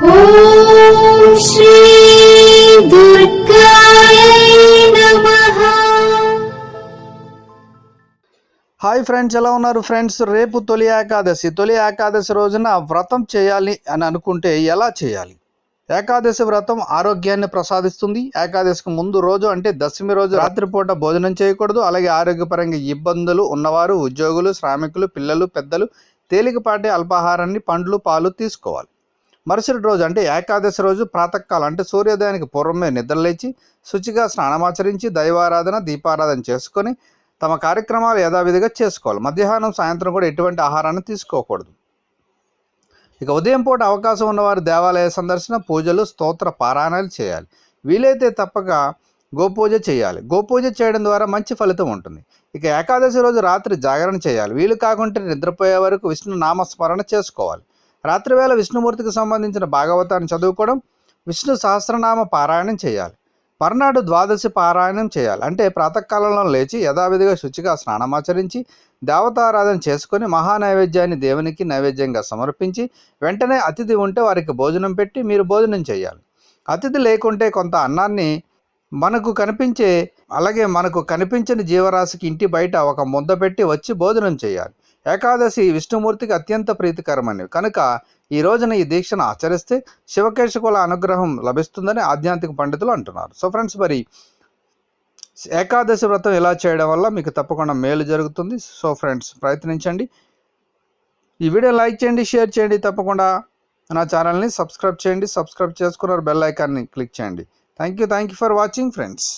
Hi friends ఎలా ఉన్నారు friends? రేపు తొలి ఏకాదశి. తొలి ఏకాదశి రోజున వ్రతం చేయాలి అని అనుకుంటే ఎలా చేయాలి? ఏకాదశి వ్రతం ఆరోగ్యాన్ని ప్రసాదిస్తుంది. ఏకాదశికి ముందు రోజు అంటే దశమి రోజు రాత్రిపూట భోజనం చేయకూడదు. అలాగే ఆరోగ్యపరంగా ఇబ్బందులు ఉన్నవారు ఉద్యోగులు శ్రామికులు పిల్లలు పెద్దలు తేలికపాటి అల్పాహారాన్ని పండ్లు పాలు తీసుకోవాలి. మరుసటి రోజు అంటే ఏకాదశి రోజు ప్రాతకాలం అంటే సూర్యోదయానికి పూర్వమే నిద్రలేచి శుచిగా స్నానమాచరించి దైవారాధన దీపారాధన చేసుకొని తమ కార్యక్రమాలు యథావిధిగా చేసుకోవాలి. మధ్యాహ్నం సాయంత్రం కూడా ఎటువంటి ఆహారాన్ని తీసుకోకూడదు. ఇక ఉదయం పూట అవకాశం ఉన్నవారు దేవాలయ సందర్శన పూజలు స్తోత్ర పారాయణాలు చేయాలి. వీలైతే తప్పక గోపూజ చేయాలి. గోపూజ చేయడం ద్వారా మంచి ఫలితం ఉంటుంది. ఇక ఏకాదశి రోజు రాత్రి జాగరణ చేయాలి. వీలు కాకుంటే నిద్రపోయే వరకు విష్ణు నామస్మరణ చేసుకోవాలి. రాత్రివేళ విష్ణుమూర్తికి సంబంధించిన భాగవతాన్ని చదువుకోవడం విష్ణు సహస్రనామ పారాయణం చేయాలి. మర్నాడు ద్వాదశి పారాయణం చేయాలి. అంటే ప్రాతకాలంలో లేచి యథావిధిగా శుచిగా స్నానమాచరించి దేవతారాధన చేసుకొని మహానైవేద్యాన్ని దేవునికి నైవేద్యంగా సమర్పించి వెంటనే అతిథి ఉంటే వారికి భోజనం పెట్టి మీరు భోజనం చేయాలి. అతిథి లేకుంటే కొంత అన్నాన్ని మనకు కనిపించే అలాగే మనకు కనిపించని జీవరాశికి ఇంటి బయట ఒక ముద్ద పెట్టి వచ్చి భోజనం చేయాలి. ఏకాదశి విష్ణుమూర్తికి అత్యంత ప్రీతికరమైనవి. కనుక ఈ రోజున ఈ దీక్షను ఆచరిస్తే శివకేశకుల అనుగ్రహం లభిస్తుందని ఆధ్యాత్మిక పండితులు అంటున్నారు. సో ఫ్రెండ్స్ మరి ఏకాదశి వ్రతం ఇలా చేయడం వల్ల మీకు తప్పకుండా మేలు జరుగుతుంది. సో ఫ్రెండ్స్ ప్రయత్నించండి. ఈ వీడియో లైక్ చేయండి షేర్ చేయండి తప్పకుండా నా ఛానల్ని సబ్స్క్రైబ్ చేయండి. సబ్స్క్రైబ్ చేసుకున్నారు బెల్ ఐకాన్ని క్లిక్ చేయండి. Thank you thank you for watching friends.